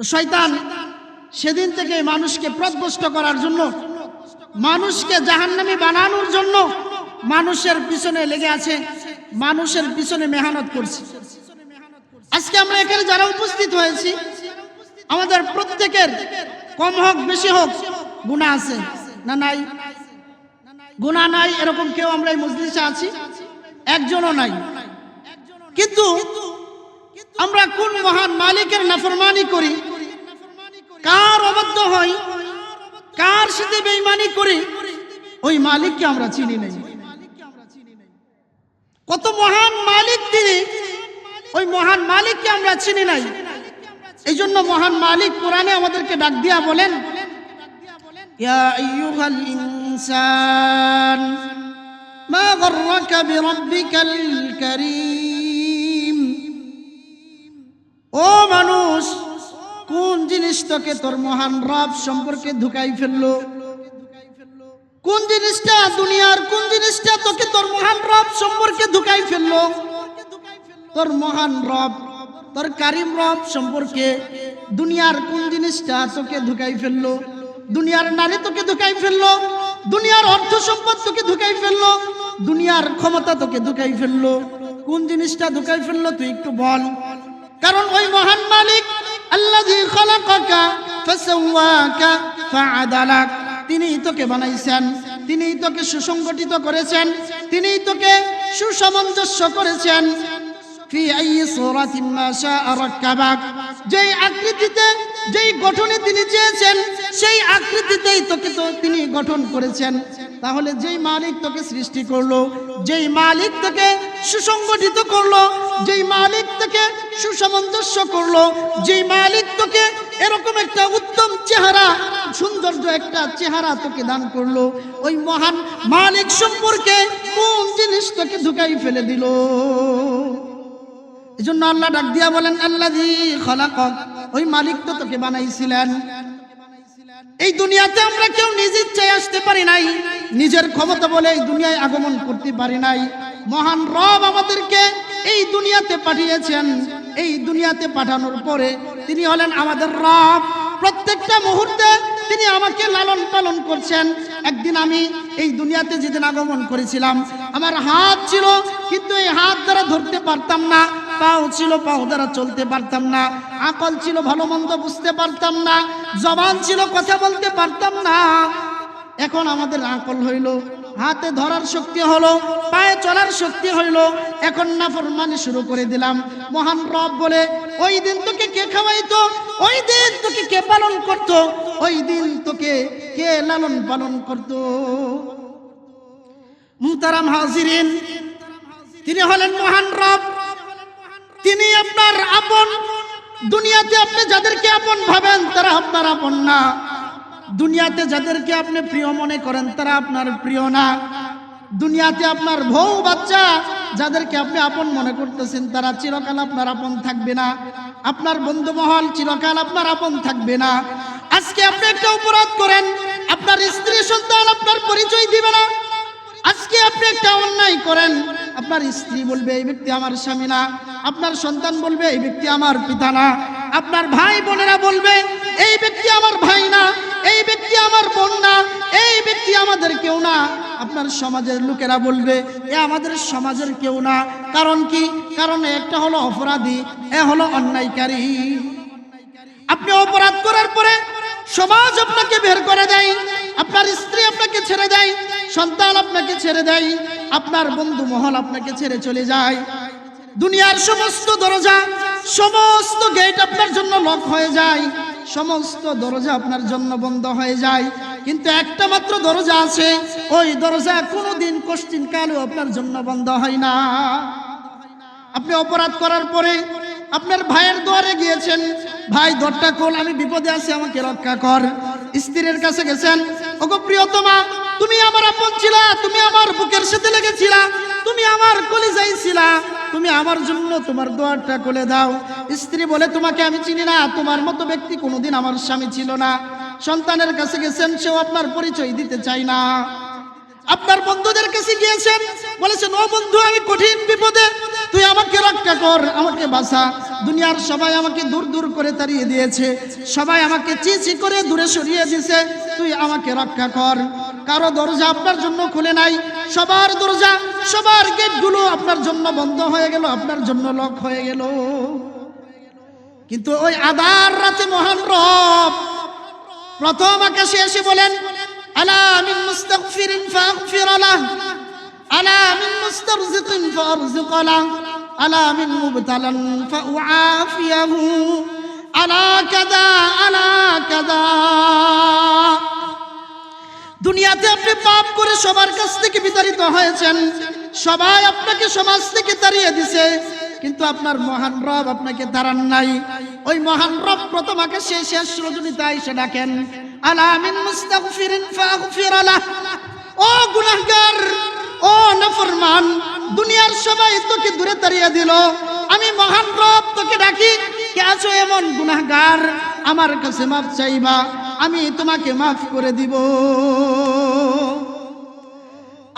তো শয়তান সেদিন থেকে মানুষকে প্রদভষ্ট করার জন্য, মানুষকে জাহান্নামি বানানোর জন্য মানুষের পিছনে লেগে আছে, মানুষের পিছনে মেহনত করছে। আজকে আমরা এখানে যারা উপস্থিত হয়েছি, আমাদের প্রত্যেকের কম হোক, বেশি হোক গুণা আছে, না নাই? গুণা নাই, এরকম কেউ আমরা এই মজলিসে আছি? একজনও নাই। কিন্তু আমরা কোন মহান মালিকের নাফরমানি করি কার অবাধ্য হয়? কার সাথে বেইমানি করি? ওই মালিককে আমরা চিনি নাই। কত মহান মালিক তিনি। ওই মহান মালিককে আমরা চিনি নাই। এই জন্য মহান মালিক কোরআনে আমাদেরকে ডাক দিয়া বলেন ও মানুষ কোন জিনিস তোকে তোর মহান রব সম্পর্কে ধুকাই ফেলল? কোন জিনিসটা দুনিয়ার কোন জিনিসটা তোকে তোর মহান রব সম্পর্কে ধুকাই ফেলল? তোর মহান রব, তোর কারিম রব সম্পর্কে দুনিয়ার কোন জিনিসটা তোকে ধুকাই ফেলল? দুনিয়ার নারী তোকে ধুকাই ফেলল? দুনিয়ার অর্থ সম্পদ তোকে ধুকাই ফেলল? দুনিয়ার ক্ষমতা তোকে ধুকাই ফেলল? কোন জিনিসটা ধুকাই ফেলল তুই একটু বল। কারণ ওই মহান মালিক আল্লাযী খালাকাকা ফাসাওয়াকা ফাআদালাক। তিনিই তোকে বানাইছেন, তিনিই তোকে সুসংগঠিত করেছেন, তিনিই তোকে সুসামঞ্জস্য করেছেন। ফি আই সূরাতিন মা শাআ রাক্কাবাক। যেই আকৃতিতে, যেই গঠনে তিনি চেয়েছেন, সেই আকৃতিতেই তোকে তো তিনি গঠন করেছেন। তাহলে যেই মালিক তোকে সৃষ্টি করল, যেই মালিক তোকে সুসংগঠিত করল, যেই মালিক তোকে সুসামঞ্জস্য করল, যেই মালিক তোকে এরকম একটা উত্তম চেহারা, সৌন্দর্য একটা চেহারা তোকে দান করল, ওই মহান মালিক সম্পর্কে কোন জিনিস তোকে ধুকাই ফেলে দিল? এই জন্য আল্লাহ ডাক দিয়া বলেন আল্লাহ খলাকক ওই মালিক তো তোকে বানাইছিলেন। এই দুনিয়াতে আমরা কেউ নিজ ইচ্ছায় আসতে পারি নাই। নিজের ক্ষমতা বলে এই দুনিয়ায় আগমন করতে পারি নাই। মহান রব আমাদেরকে এই দুনিয়াতে পাঠিয়েছেন। এই দুনিয়াতে পাঠানোর পরে তিনি হলেন আমাদের রব। প্রত্যেকটা মুহূর্তে তিনি আমাকে লালন পালন করছেন। একদিন আমি এই দুনিয়াতে যেদিন আগমন করেছিলাম, আমার হাত ছিল, কিন্তু এই হাত দ্বারা ধরতে পারতাম না। পাও ছিল পাও দ্বারা চলতে পারতাম না। আকল ছিল ভালো মন্দ বুঝতে পারতাম না। জবান ছিল কথা বলতে পারতাম না। এখন আমাদের আকল হইল, হাতে ধরার শক্তি হলো, পায়ে চলার শক্তি হইল। এখন নাফরমানি শুরু করে দিলাম। মহান রব বলে, ওই দিন তোকে কে খাওয়াইতো? ওই দিন তোকে কে পালন করতো? ওই দিন তোকে কে লালন পালন করতো? মুতারাম হাজিরিন, তিনি হলেন মহান রব। তিনি আপনার আপন, দুনিয়াতে আপনি যাদেরকে আপন ভাবেন, তারা আপনার আপন না। দুনিয়াতে যাদেরকে আপনি প্রিয় মনে করেন, তারা আপনার প্রিয় না। দুনিয়াতে আপনার বউ, বাচ্চা, যাদেরকে আপনি আপন মনে করতেছেন, তারা চিরকাল আপনার আপন থাকবে না। আপনার বন্ধু মহল চিরকাল আপনার আপন থাকবে না। আজকে আপনি একটা অপরাধ করেন, আপনার স্ত্রী সন্তান আপনার পরিচয় দিবে না। আপনি একটা অন্যায় করেন, আপনার স্ত্রী বলবে, এই ব্যক্তি আমার স্বামী না। আপনার সন্তান বলবে, এই ব্যক্তি আমার পিতা না। আপনার ভাই বোনেরা বলবে, এই ব্যক্তি আমার ভাই না। এই ব্যক্তি আমার বোন না। এই ব্যক্তি আমাদের কেউ না। আপনার সমাজের লোকেরা বলবে, এ আমাদের সমাজের কেউ না। কারণ কি? কারণ একটা হলো অপরাধী, এ হলো অন্যায়কারী। আপনি অপরাধ করার পরে সমাজ আপনাকে বের করে দেয়, আপনার স্ত্রী আপনাকে ছেড়ে দেয়, সন্তান আপনাকে ছেড়ে দেয়, আপনার বন্ধু মহল আপনাকে ছেড়ে চলে যায়। দুনিয়ার সমস্ত দরজা, সমস্ত গেট আপনার জন্য লক হয়ে যায়, সমস্ত দরজা আপনার জন্য বন্ধ হয়ে যায়। কিন্তু একটা মাত্র দরজা আছে, ওই দরজা কোনোদিন কষ্টিন কালেও আপনার জন্য বন্ধ হয় না। আপনি অপরাধ করার পরে আপনার ভাইয়ের দুয়ারে গিয়েছেন। ভাই দরটা কোল আমি বিপদে আছি, আমাকে রক্ষা কর। স্ত্রীর কাছে গেছেন, ওগো প্রিয়তমা, তুমি আমার আপন ছিলা, তুমি আমার বুকের সাথে লেগেছিলা, তুমি আমার কলিজাই ছিলা, তুমি আমার জন্য তোমার দোয়ারটা কোলে দাও। স্ত্রী বলে, তোমাকে আমি চিনি না, তোমার মতো ব্যক্তি কোনোদিন আমার স্বামী ছিল না। সন্তানের কাছে গেছেন, সেও আপনার পরিচয় দিতে চাই না। আপনার বন্ধুদের কাছে গিয়েছেন বলেছেন ও বন্ধু, আমি কঠিন বিপদে। তুই আমাকে রক্ষা কর, আমাকে বাঁচা। দুনিয়ার সবাই আমাকে দূর দূর করে তাড়িয়ে দিয়েছে। সবাই আমাকে চি চি করে দূরে সরিয়ে দিয়েছে। তুই আমাকে রক্ষা কর। কারও দরজা আপনার জন্য খুলে নাই। সবার দরজা, সবার গেটগুলো আপনার জন্য বন্ধ হয়ে গেল, আপনার জন্য লক হয়ে গেল। কিন্তু ওই আদার রাতে মহান রব প্রথম আকাশে এসে বলেন আলা মিন মুস্তাগফিরিন ফাগফির লাহ আলা মিন মুস্তারজিকিন ফারজিক লাহ আলা মিন মুবতালান ফাউআফিয়াহু আলা কাদা আলা কাদা দুনিয়াতে আপনি পাপ করে সবার কাছ থেকে বিতাড়িত হয়েছেন। সবাই আপনাকে সমাজ থেকে তাড়িয়ে দিছে। কিন্তু আপনার মহান রব আপনাকে তাড়ান নাই। ওই মহান রব প্রথম আকাশে শেষ রজনীতে এসে ডাকেন। আলামিন মুস্তাগফিরিন ফাগফির লাহ। ও গুনাহগার, ও নাফরমান, দুনিয়ার সবাই তোকে দূরে তাড়িয়ে দিল। আমি মহান রব তোকে ডাকি, কে আছো এমন গুনাহগার? আমার কাছে মাফ চাইবা, আমি তোমাকে মাফ করে দিব।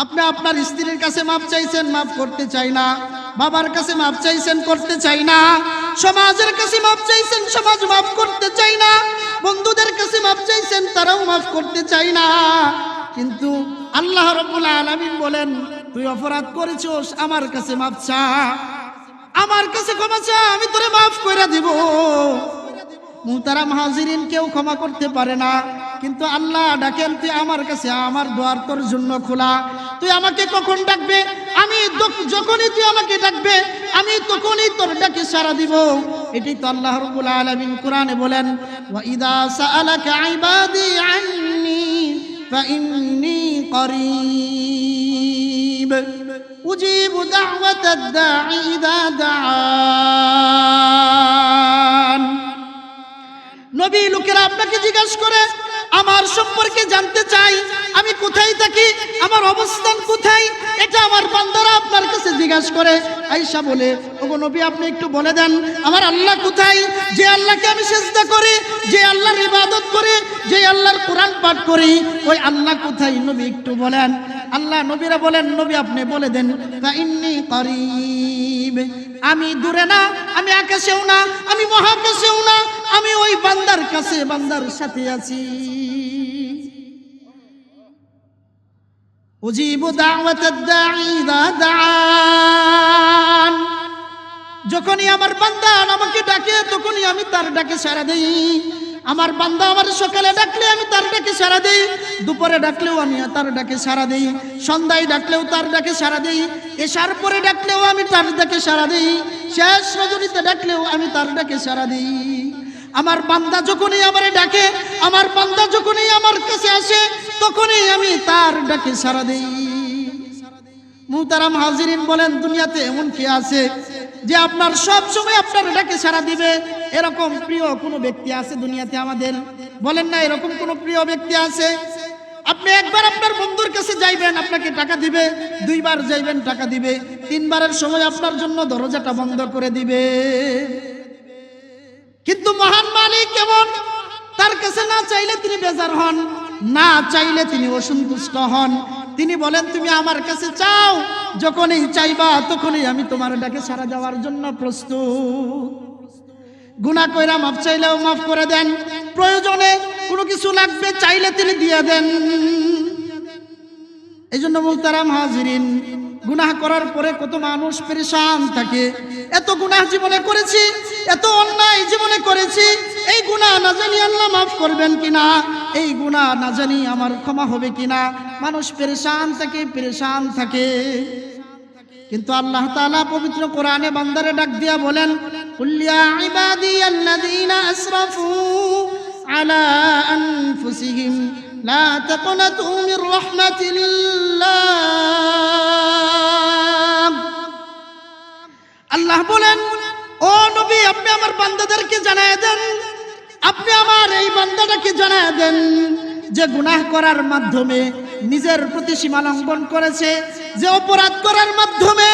আপনি আপনার স্ত্রীর কাছে মাপ চাইছেন, মাফ করতে চাই না। বাবার কাছে মাপ চাইছেন, করতে চাই না। সমাজের কাছে মাপ চাইছেন, সমাজ মাফ করতে চাই না। বন্ধুদের কাছে মাপ চাইছেন, তারাও মাফ করতে চাই না। কিন্তু আল্লাহ রব্বুল আলামিন বলেন, তুই অপরাধ করেছোস, আমার কাছে মাপ চা। আমার কাছে ক্ষমা চা, আমি তোরে মাফ করে দিব। মুহতারাম হাজিরিন কেউ ক্ষমা করতে পারে না। কিন্তু আল্লাহ ডাকেন, তুই আমার কাছে, আমার দোয়ার তোর জন্য খোলা। তুই আমাকে কখন ডাকবে? আমি যখনই তুই আমাকে ডাকবে, আমি তখনই তোর ডাকে সারা দিব। এটাই তো আল্লাহ রব্বুল আলামিন কোরআনে বলেন, ওয়া ইদা সাআলাকা ইবাদি আন্নি ফাইন্নী করিব। উজিবু দাওয়াতাদ দাঈ ইদা দাআন। নবী লোকেরা আপনাকে জিজ্ঞাসা করে আমার সম্পর্কে জানতে চাই। আমি কোথায় থাকি? আমার অবস্থান কোথায়? এটা আমার বান্দারা আপনার কাছে জিজ্ঞাসা করে। আইসা বলে, ওগো নবী, আপনি একটু বলে দেন, আমার আল্লাহ কোথায়? যে আল্লাহকে আমি চেষ্টা করি, যে আল্লাহর ইবাদত করি, যে আল্লাহর কোরআন পাঠ করি, ওই আল্লাহ কোথায়? নবী একটু বলেন, আল্লাহ নবীরা বলেন, নবী আপনি বলে দেন তা ইন্নি করিব, আমি দূরে না, আমি আকাশেও না, আমি মহাকাশেও না, আমি ওই বান্দার কাছে, বান্দার সাথে আছি। উজিবু যখনই আমার বান্দা আমাকে ডাকে, তখনই আমি তার ডাকে সাড়া দেই। আমার বান্দা আমার সকালে ডাকলে আমি তার ডাকে সাড়া দেই। দুপুরে ডাকলেও আমি তার ডাকে সাড়া দেই। সন্ধ্যায় ডাকলেও তার ডাকে সাড়া দেই। এসার পরে ডাকলেও আমি তার ডাকে সাড়া দেই। শেষ রজনীতে ডাকলেও আমি তার ডাকে সাড়া দেই। আমার বান্দা যখনই আমারে ডাকে, আমার বান্দা যখনই আমার কাছে আসে, তখনই আমি তার ডাকে সাড়া দেই। মুহতারাম হাজিরিন বলেন, দুনিয়াতে এমন কে আছে যে আপনার সব সময় আপনার ডাকে সারা দিবে? এরকম প্রিয় কোনো ব্যক্তি আছে দুনিয়াতে আমাদের? বলেন না, এরকম কোনো প্রিয় ব্যক্তি আছে? আপনি একবার আপনার বন্ধুর কাছে যাইবেন, আপনাকে টাকা দিবে, দুইবার যাইবেন, টাকা দিবে, তিনবারের সময় আপনার জন্য দরজাটা বন্ধ করে দিবে। কিন্তু মহান মালিক কেমন? তার কাছে না চাইলে তিনি বেজার হন, না চাইলে তিনি অসন্তুষ্ট হন। তিনি বলেন, তুমি আমার কাছে চাও, যখনই চাইবা তখনই আমি তোমার ডাকে সারা যাওয়ার জন্য প্রস্তুত। গুণা কইরা মাফ চাইলেও মাফ করে দেন। প্রয়োজনে কোনো কিছু লাগবে, চাইলে তিনি দিয়ে দেন। এই জন্য মুহতারাম হাজিরিন গুনাহ করার পরে কত মানুষ পরেশান থাকে। এত গুনাহ জীবনে করেছি, এত অন্যায় জীবনে করেছি, এই গুনাহ না জানি আল্লাহ মাফ করবেন কিনা, এই গুনাহ না জানি আমার ক্ষমা হবে কিনা। মানুষ পরেশান থাকে পরেশান থাকে। কিন্তু আল্লাহ তাআলা পবিত্র কোরআনে বান্দারে ডাক দিয়া বলেন কুল্লিয়া ইবাদিয়াল্লাযীনা আসরাফু আলা আনফুসিহিম লা তাকনাতু মির রাহমাতিল্লাহ আল্লাহ বলেন, ও নবী, আপনি আমার বান্দাদেরকে জানায় দেন। আপনি আমার এই বান্দাটাকে জানায় দেন যে গুনাহ করার মাধ্যমে নিজের প্রতি সীমা লঙ্ঘন করেছে, যে অপরাধ করার মাধ্যমে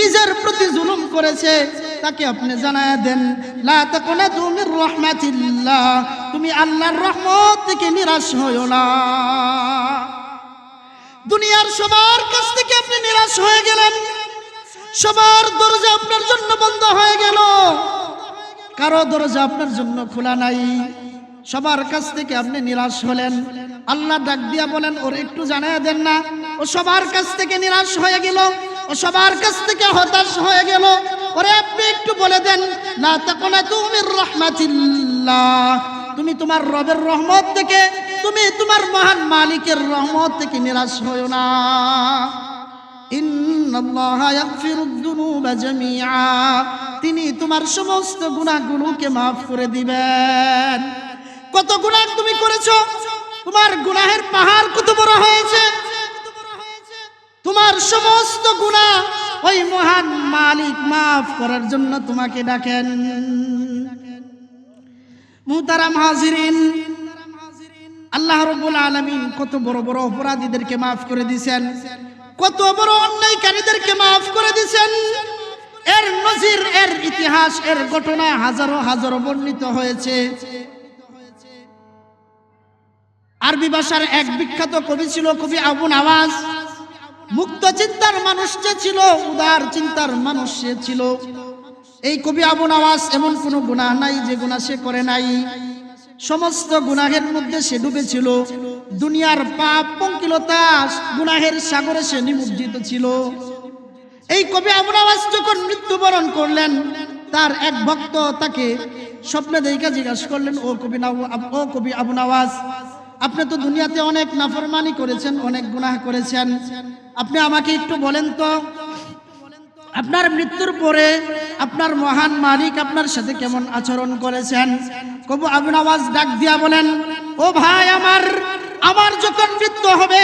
নিজের প্রতি জুলুম করেছে তাকে আপনি জানায় দেন, লা তাকুনাতু মির রাহমাতিল্লাহ তুমি আল্লাহর রহমত থেকে নিরাশ হইও না। দুনিয়ার সবার কাছ থেকে আপনি নিরাশ হয়ে গেলেন। সবার দরজা আপনার জন্য বন্ধ হয়ে গেল। কারও দরজা আপনার জন্য খোলা নাই। সবার কাছ থেকে আপনি নিরাশ হলেন। আল্লাহ ডাক দিয়া বলেন, ওর একটু জানায় দেন না। ও সবার কাছ থেকে নিরাশ হয়ে গেল। ও সবার কাছ থেকে হতাশ হয়ে গেল। ওরে আপনি একটু বলে দেন না তখন তুমি রহমাতিল্লাহ। তুমি তোমার রবের রহমত থেকে, তুমি তোমার মহান মালিকের রহমত থেকে নিরাশ হও না। তিনি তোমার সমস্ত গুনাহগুলোকে মাফ করে দিবেন। কত গুনাহ তুমি করেছ? তোমার গুনাহের পাহাড় কত বড় হয়েছে? তোমার সমস্ত গুনাহ ওই মহান মালিক মাফ করার জন্য তোমাকে ডাকেন। মুহতারাম হাজিরিন, আল্লাহ রব্বুল আলামিন কত বড় বড় অপরাধীদেরকে মাফ করে দিয়েছেন কত বড় অন্যায়কারীদেরকে মাফ করে দিয়েছেন এর নজির, এর ইতিহাস, এর ঘটনা হাজারো হাজারো বর্ণিত হয়েছে। আরবি ভাষার এক বিখ্যাত কবি ছিল কবি আবু নওয়াজ। মুক্ত চিন্তার মানুষ যে ছিল, উদার চিন্তার মানুষ সে ছিল। এই কবি আবু নওয়াজ এমন কোনো গুনাহ নাই যে গুনাহ সে করে নাই। সমস্ত গুনাহের মধ্যে সে ডুবেছিল। দুনিয়ার পাপ, পঙ্কিলতা, গুনাহের সাগরে সে নিমজ্জিত ছিল। এই কবি আবু নওয়াজ যখন মৃত্যুবরণ করলেন, তার এক ভক্ত তাকে স্বপ্নে দেখা জিজ্ঞাসা করলেন, ও কবি ও কবি আবু নওয়াজ আপনি তো দুনিয়াতে অনেক নাফরমানি করেছেন, অনেক গুনাহ করেছেন। আপনি আমাকে একটু বলেন তো, আপনার মৃত্যুর পরে আপনার মহান মালিক আপনার সাথে কেমন আচরণ করেছেন? কবু আবু আওয়াজ ডাক দিয়া বলেন, ও ভাই আমার আমার যখন মৃত্যু হবে,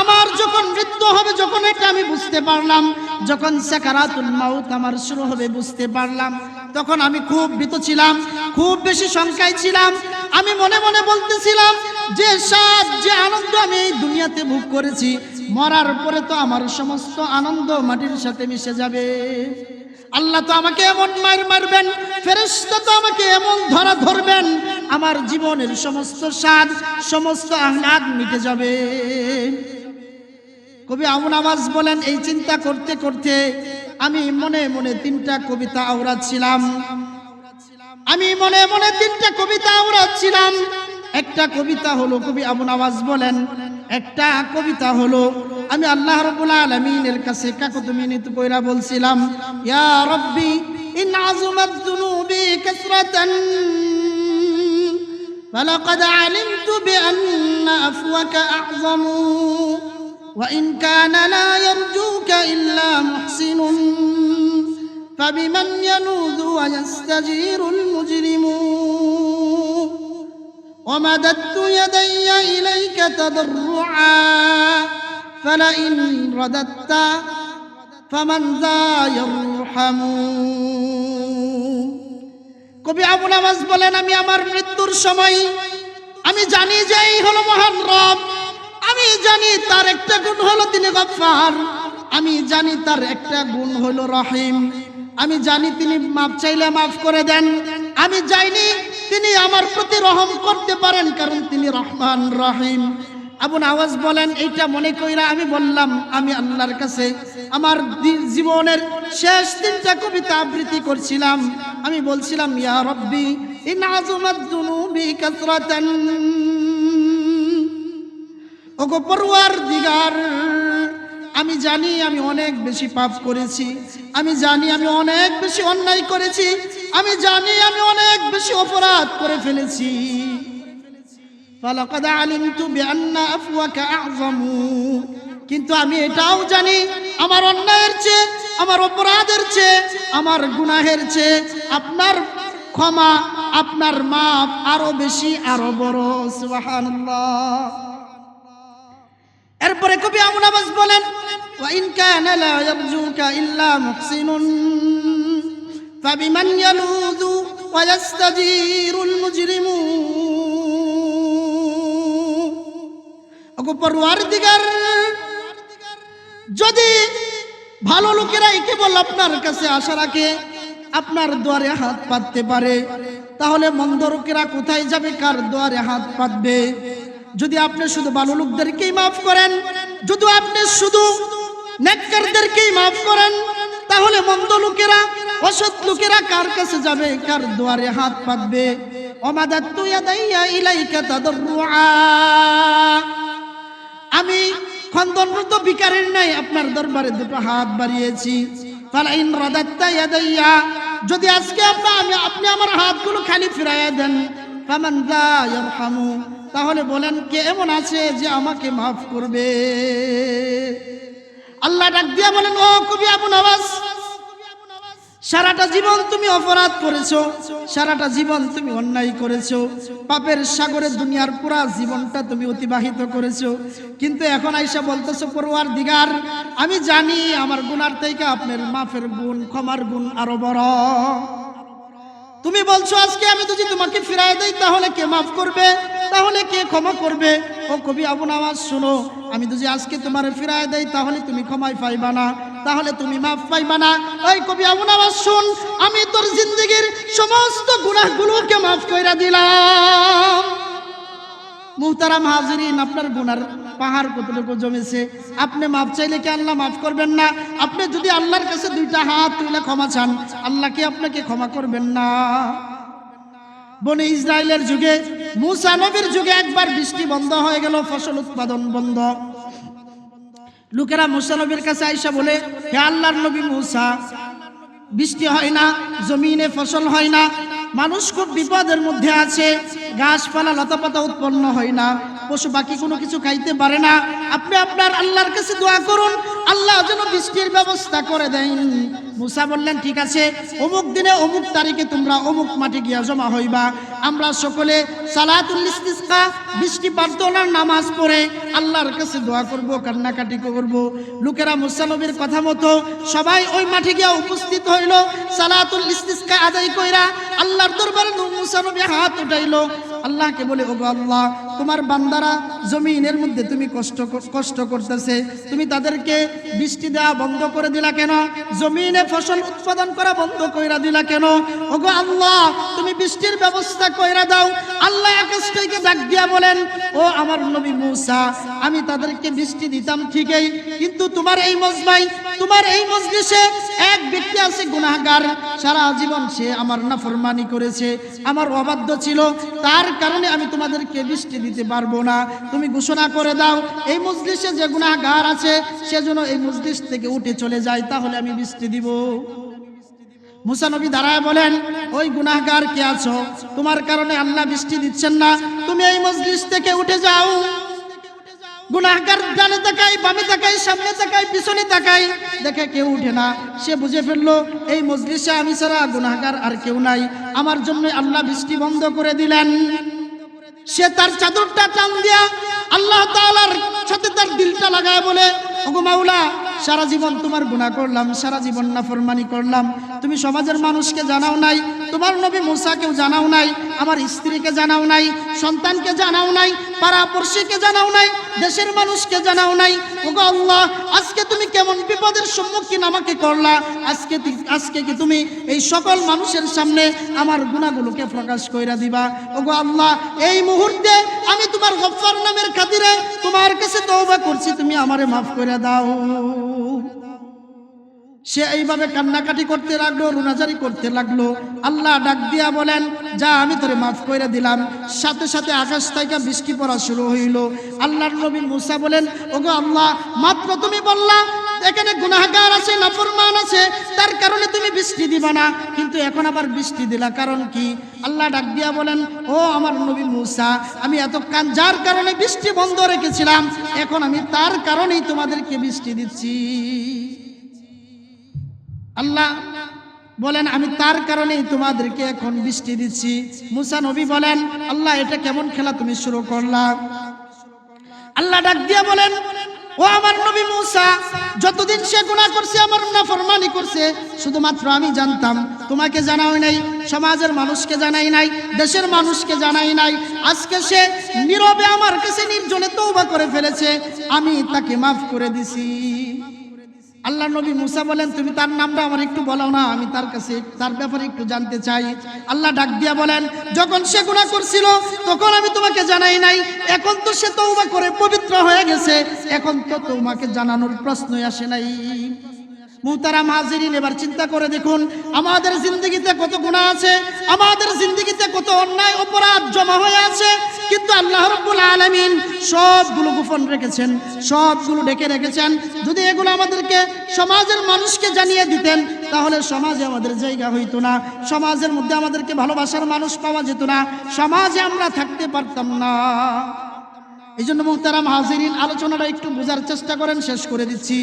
আমার যখন মৃত্যু হবে, যখন এটা আমি বুঝতে পারলাম, যখন সাকারাতুল মাউত আমার শুরু হবে, বুঝতে পারলাম। তখন আমি খুব ভীত ছিলাম, খুব বেশি শঙ্কায় ছিলাম, আমি মনে মনে বলতেছিলাম যে স্বাদ যে আনন্দ আমি এই দুনিয়াতে ভোগ করেছি, মরার পরে তো আমার সমস্ত আনন্দ মাটির সাথে মিশে যাবে। আল্লাহ তো আমাকে এমন মার মারবেন, ফেরেশতা তো আমাকে এমন ধরা ধরবেন, আমার জীবনের সমস্ত স্বাদ, সমস্ত আহ্লাদ মিটে যাবে। কবি আমন আওয়াজ বলেন, এই চিন্তা করতে করতে আমি মনে মনে তিনটা কবিতা আওড়াচ্ছিলাম আমি মনে মনে তিনটা কবিতা আওড়াচ্ছিলাম একটা কবিতা হলো কবি আবু নওয়াজ বলেন একটা কবিতা হলো আমি আল্লাহ রাব্বুল আলামিনের কাছে কাকত মিনিত কইরা বলছিলাম ইয়া রব্বি ইন আযমাত যুনুবি কাসরাতান فلقد علمت بأن أفوك أعظم وإن كان لا يرجوك إلا محسن فبمن يلوذ ويستجير المجرم ومددت يدي إليك تضرعا فلئن رددت فمن ذا يرحم কবি আবু নামাজ বলেন আমি আমার মৃত্যুর সময় আমি জানি যে এই হলো মহান রব আমি জানি তার একটা গুণ হলো তিনি গফফার। আমি জানি তার একটা গুণ হলো রহিম। আমি জানি তিনি মাপ চাইলে মাফ করে দেন। আমি জানি তিনি আমার প্রতি রহম করতে পারেন কারণ তিনি রহমান রহিম। আবুন আওয়াজ বলেন, এইটা মনে কইরা আমি বললাম, আমি আল্লাহর কাছে আমার জীবনের শেষ তিনটা কবিতা আবৃত্তি করছিলাম। আমি বলছিলাম, ইয়া রব্বি, ইন আযমাত যুনুবি কাসরাতান। ওগো পরওয়ার দিগার, আমি জানি আমি অনেক বেশি পাপ করেছি, আমি জানি আমি অনেক বেশি অন্যায় করেছি, আমি জানি আমি অনেক বেশি অপরাধ করে ফেলেছি। কিন্তু আমি এটাও জানি, আমার অন্যায়ের চেয়ে, আমার অপরাধের চেয়ে, আমার গুনাহের চেয়ে আপনার ক্ষমা, আপনার মাপ আরও বেশি, আরও বড়, সুবহানাল্লাহ। এরপরে কবি আমন আবাস বলেন وإن كان لا يرجوك إلا محسن فبمن يلوذ ويستجير المجرم ওগো পরওয়ার দিগার যদি ভালো লোকেরাই কেবল আপনার কাছে আশা রাখে আপনার দুয়ারে হাত পাততে পারে তাহলে মন্দ লোকেরা কোথায় যাবে কার দুয়ারে হাত পাতবে যদি আপনি শুধু ভালো লোকদেরকেই মাফ করেন, যদি আপনি শুধু নেককারদেরকেই মাফ করেন, তাহলে মন্দ লোকেরা, অসৎ লোকেরা কার কাছে যাবে? কার দুয়ারে হাত পাতবে? অমাদাত্তু ইয়াদাইয়া ইলাইকা তাদাররুআ। আমি খন্দনরত বিকারের নাই আপনার দরবারে দুটো হাত বাড়িয়েছি। ফালাইন রাদাত্তা ইয়াদাইয়া। যদি আজকে আপনি আমি আপনি আমার হাতগুলো খালি ফিরাইয়া দেন, ফামান লা তাহলে বলেন কে এমন আছে যে আমাকে মাফ করবে? আল্লাহ ডাক দিয়া বলেন, ও কবি আবু নওয়াজ, সারাটা জীবন তুমি অপরাধ করেছ, সারাটা জীবন তুমি অন্যায় করেছ, পাপের সাগরে দুনিয়ার পুরা জীবনটা তুমি অতিবাহিত করেছ। কিন্তু এখন আইসা বলতেছো পড়ুয়ার দিগার আমি জানি আমার গুণার থেকে আপনার মাফের গুণ, ক্ষমার গুণ আরও বড়। তুমি বলছো, আজকে আমি যদি তোমাকে ফিরাই দেই, তাহলে কে মাফ করবে? তাহলে কে ক্ষমা করবে? ও কবি আবু নামাজ শোনো, আমি যদি আজকে তোমার ফিরাই দেই, তাহলে তুমি ক্ষমাই পাইবা না। তাহলে তুমি মাফ পাইবা না। ওই কবি আবু নামাজ শুন, আমি তোর জিন্দগির সমস্ত গুনাহগুলোকে মাফ কইরা দিলাম। মুহতারাম হাজিরিন, আপনার গুনার পাহাড় কতটুকু জমেছে? আপনি মাফ চাইলে কি আল্লাহ মাফ করবেন না? আপনি যদি আল্লাহর কাছে দুইটা হাত তুলে ক্ষমা চান, আল্লাহ কি আপনাকে ক্ষমা করবেন না? বনে ইসরায়েলের যুগে, মুসা নবীর যুগে একবার বৃষ্টি বন্ধ হয়ে গেল, ফসল উৎপাদন বন্ধ। লোকেরা মুসা নবীর কাছে আইসা বলে, হে আল্লাহর নবী মুসা, বৃষ্টি হয় না, জমিনে ফসল হয় না মানুষ খুব বিপদের মধ্যে আছে, গাছপালা লতাপাতা উৎপন্ন হয় না, পশু পাখি কোনো কিছু খাইতে পারে না। আপনি আপনার আল্লাহর কাছে দোয়া করুন, আল্লাহ যেন বৃষ্টির ব্যবস্থা করে দেন। মুসা বললেন, ঠিক আছে, অমুক দিনে অমুক তারিখে তোমরা অমুক মাঠে গিয়া জমা হইবা। আমরা সকলে সালাতুল বৃষ্টি প্রার্থনার নামাজ পড়ে আল্লাহর কাছে দোয়া করব, কান্নাকাটি করব। লোকেরা মুসা নবীর কথা মতো সবাই ওই মাঠে গিয়া উপস্থিত হইল, সালাতুল ইস্তিসকা আদায় কইরা আল্লাহর দরবারে মুসা নবী হাত উঠাইলো। আল্লাহকে বলে, ওগো আল্লাহ, তোমার বান্দারা জমিনের মধ্যে তুমি কষ্ট কষ্ট করতেছে। তুমি তাদেরকে বৃষ্টি দেওয়া বন্ধ করে দিলা কেন? জমিনে ফসল উৎপাদন করা বন্ধ কইরা দিলা কেন? ওগো আল্লাহ, তুমি বৃষ্টির ব্যবস্থা কইরা দাও। আল্লাহ আকাশ থেকে ডাক দিয়া বলেন, ও আমার নবী মূসা, আমি তাদেরকে বৃষ্টি দিতাম ঠিকই, কিন্তু তোমার এই মজমাই, তোমার এই মজলিসে এক ব্যক্তি আছে গুনাহগার। সারা জীবন সে আমার নাফরমানি করেছে, আমার অবাধ্য ছিল। তার কারণে আমি তোমাদেরকে বৃষ্টি দিতে পারব না। তুমি ঘোষণা করে দাও, এই মজলিসে যে গুনাহগার আছে সেজন্য এই মজলিস থেকে উঠে চলে যায়, তাহলে আমি বৃষ্টি দিব। মুসানবী দাঁড়ায় বলেন, ওই গুনাহগার কে আছো? তোমার কারণে আল্লাহ বৃষ্টি দিচ্ছেন না। তুমি এই মজলিস থেকে উঠে যাও। তাকাই সামনে পিছনে দেখে কেউ না। সে বুঝে ফেলল, এই আমি ছাড়া আর কেউ নাই। আমার জন্য আল্লাহ বৃষ্টি বন্ধ করে দিলেন। সে তার চাদরটা টান দিয়া আল্লাহ সাথে তার দিলটা লাগায় বলে সারা জীবন তোমার গুণা করলাম, সারা জীবন না নাফরমানি করলাম। তুমি সমাজের মানুষকে জানাও নাই, তোমার নবী মুসাকেও জানাও নাই আমার স্ত্রীকে জানাও নাই, সন্তানকে জানাও নাই পাড়া পড়শিকে জানাও নাই, দেশের মানুষকে জানাও নাই। ওগো আল্লাহ, আজকে তুমি কেমন বিপদের সম্মুখীন আমাকে করলা? আজকে আজকে কি তুমি এই সকল মানুষের সামনে আমার গুণাগুলোকে প্রকাশ কইরা দিবা? ওগো আল্লাহ, এই মুহূর্তে আমি তোমার গফফার নামের খাতিরে তোমার কাছে তওবা করছি, তুমি আমারে মাফ করে দাও। সে এইভাবে কান্নাকাটি করতে লাগল রুনাজারি করতে লাগল। আল্লাহ ডাক দিয়া বলেন, যা, আমি তোরে মাফ করে দিলাম। সাথে সাথে আকাশ থেকে বৃষ্টি পড়া শুরু হইল। আল্লাহর নবী মুসা বলেন, ওগো আল্লাহ, মাত্র তুমি বললা, এখানে গুনাহগার আছে, নাফরমান আছে, তার কারণে তুমি বৃষ্টি দিবা না। কিন্তু এখন আবার বৃষ্টি দিলা, কারণ কি? আল্লাহ ডাক দিয়া বলেন, ও আমার নবী মুসা, আমি এত কান যার কারণে বৃষ্টি বন্ধ রেখেছিলাম, এখন আমি তার কারণেই তোমাদেরকে বৃষ্টি দিচ্ছি। আল্লাহ বলেন, আমি তার কারণেই তোমাদেরকে এখন বৃষ্টি দিচ্ছি। মুসা নবী বলেন, আল্লাহ, এটা কেমন খেলা তুমি শুরু করলা? আল্লাহ ডাক দিয়া বলেন, ও আমার নবী মুসা, যতদিন সে গুনাহ করছে, আমার না নাফরমানি করছে, শুধুমাত্র আমি জানতাম, তোমাকে জানাও নাই, সমাজের মানুষকে জানাই নাই, দেশের মানুষকে জানাই নাই। আজকে সে নীরবে আমার কাছে নির্জনে তৌবা করে ফেলেছে, আমি তাকে মাফ করে দিছি। আল্লাহ নবী মুসা বলেন, তুমি তার নামটা আমার একটু বলো না, আমি তার কাছে তার ব্যাপারে একটু জানতে চাই। আল্লাহ ডাক দিয়া বলেন, যখন সে গুণা করছিল, তখন আমি তোমাকে জানাই নাই। এখন তো সে তওবা করে পবিত্র হয়ে গেছে। এখন তো তোমাকে জানানোর প্রশ্নই আসে নাই। মুহতারাম হাজিরিন এবার চিন্তা করে দেখুন, আমাদের জিন্দগিতে কত গুণা আছে, আমাদের জিন্দগিতে কত অন্যায় অপরাধ জমা হয়ে আছে, কিন্তু আল্লাহ রব্বুল আলামিন সবগুলো গোপন রেখেছেন, সবগুলো ডেকে রেখেছেন। যদি এগুলো আমাদেরকে সমাজের মানুষকে জানিয়ে দিতেন, তাহলে সমাজে আমাদের জায়গা হইতো না, সমাজের মধ্যে আমাদেরকে ভালোবাসার মানুষ পাওয়া যেত না, সমাজে আমরা থাকতে পারতাম না। এই জন্য মুহতারাম হাজিরিন আলোচনাটা একটু বোঝার চেষ্টা করেন, শেষ করে দিচ্ছি।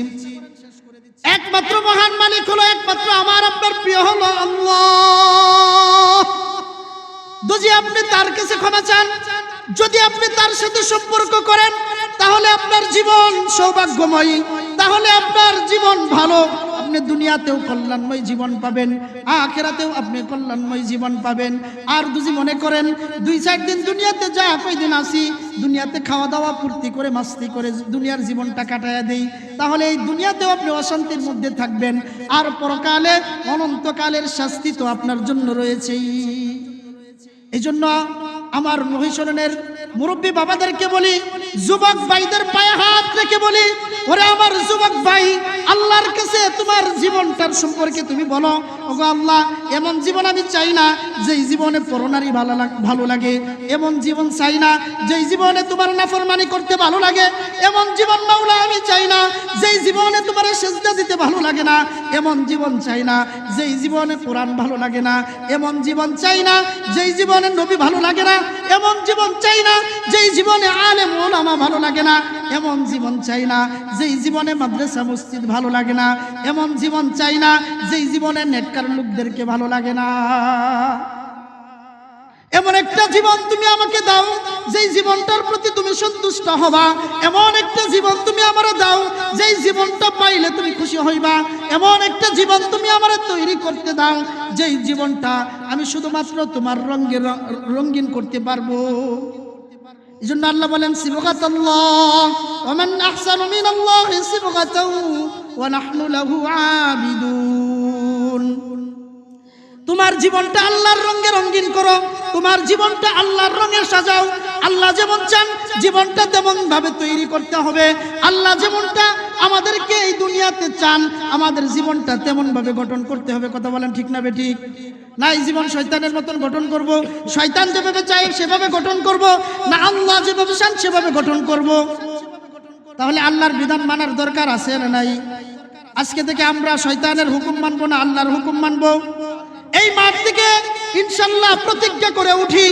একমাত্র মহান মালিক হলো একমাত্র আমার আপনার প্রিয় হলো আল্লাহ। যদি আপনি তার কাছে ক্ষমা চান, যদি আপনি তার সাথে সম্পর্ক করেন, তাহলে আপনার জীবন সৌভাগ্যময়ী, তাহলে আপনার জীবন ভালো। আপনি দুনিয়াতেও কল্যাণময় জীবন পাবেন, আখেরাতেও আপনি কল্যাণময় জীবন পাবেন। আর যদি মনে করেন, দুই চার দিন দুনিয়াতে যা, কয়দিন আসি, দুনিয়াতে খাওয়া দাওয়া ফুর্তি করে, মাস্তি করে দুনিয়ার জীবনটা কাটায়া দেই, তাহলে এই দুনিয়াতেও আপনি অশান্তির মধ্যে থাকবেন। আর পরকালে, অনন্তকালের শাস্তি তো আপনার জন্য রয়েছেই। এই জন্য আমার মহিষরণের মুরব্বী বাবাদেরকে বলি যুবক ভাইদের পায়ে হাত রেখে বলি, ওরে আমার যুবক ভাই, আল্লাহর কাছে তোমার জীবনটার সম্পর্কে তুমি বলো। ওগো আল্লাহ, এমন জীবন আমি চাই না যেই জীবনে পরনারী ভালো ভালো লাগে। এমন জীবন চাই না যেই জীবনে তোমার নাফরমানি করতে ভালো লাগে। এমন জীবন মাওলা আমি চাই না যেই জীবনে তোমার সেজদা দিতে ভালো লাগে না। এমন জীবন চাই না যেই জীবনে কোরআন ভালো লাগে না। এমন জীবন চাই না যেই জীবনে নবী ভালো লাগে না। এমন জীবন চাই না যেই জীবনে আলেম ওলামা ভালো লাগে না, এমন জীবন চাই না, যেই জীবনে মাদ্রাসা, মসজিদ ভালো লাগে না, এমন জীবন চাই না, যেই জীবনে নেটকার লোকদেরকে ভালো লাগে না। এমন একটা জীবন তুমি আমাকে দাও, যেই জীবনটার প্রতি তুমি সন্তুষ্ট হবা। এমন একটা জীবন তুমি আমার দাও, যেই জীবনটা পাইলে তুমি খুশি হইবা। এমন একটা জীবন তুমি আমার তৈরি করতে দাও, যেই জীবনটা আমি শুধুমাত্র তোমার রঙের রঙিন করতে পারব। এই জন্য আল্লাহ বলেন সিবগাত আল্লাহ ওমান আহসানু মিনাল্লাহ সিবগাতাও ওয়া নাহনু লাহু আবিদুন। তোমার জীবনটা আল্লাহর রঙে রঙিন করো, তোমার জীবনটা আল্লাহর রঙে সাজাও। আল্লাহ যেমন চান, জীবনটা তেমন ভাবে তৈরি করতে হবে। আল্লাহ যেমনটা আমাদেরকে এই দুনিয়াতে চান, আমাদের জীবনটা তেমন ভাবে গঠন করতে হবে। কথা বলেন ঠিক না বেঠিক না এই জীবন শয়তানের মতন গঠন করব। শয়তান যেভাবে চাই সেভাবে গঠন করব। না আল্লাহ যেভাবে চান, সেভাবে গঠন করব। তাহলে আল্লাহর বিধান মানার দরকার আছে না নাই? আজকে থেকে আমরা শয়তানের হুকুম মানবো না আল্লাহর হুকুম মানবো? এই মাঠ থেকে ইনশাল্লাহ প্রতিজ্ঞা করে উঠি।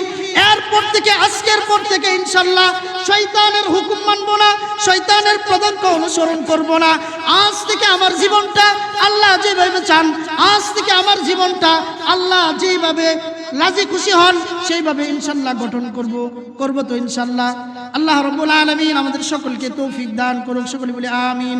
এরপর থেকে, আজকের পর থেকে ইনশাল্লাহ শয়তানের হুকুম মানবো না, শয়তানের প্রদঙ্ক অনুসরণ করব না। আজ থেকে আমার জীবনটা আল্লাহ যেভাবে চান, আজ থেকে আমার জীবনটা আল্লাহ যেভাবে রাজি খুশি হন, সেইভাবে ইনশাল্লাহ গঠন করব করব তো ইনশাল্লাহ। আল্লাহ রব্বুল আলমিন আমাদের সকলকে তৌফিক দান করুক, সকলে বলে আমিন।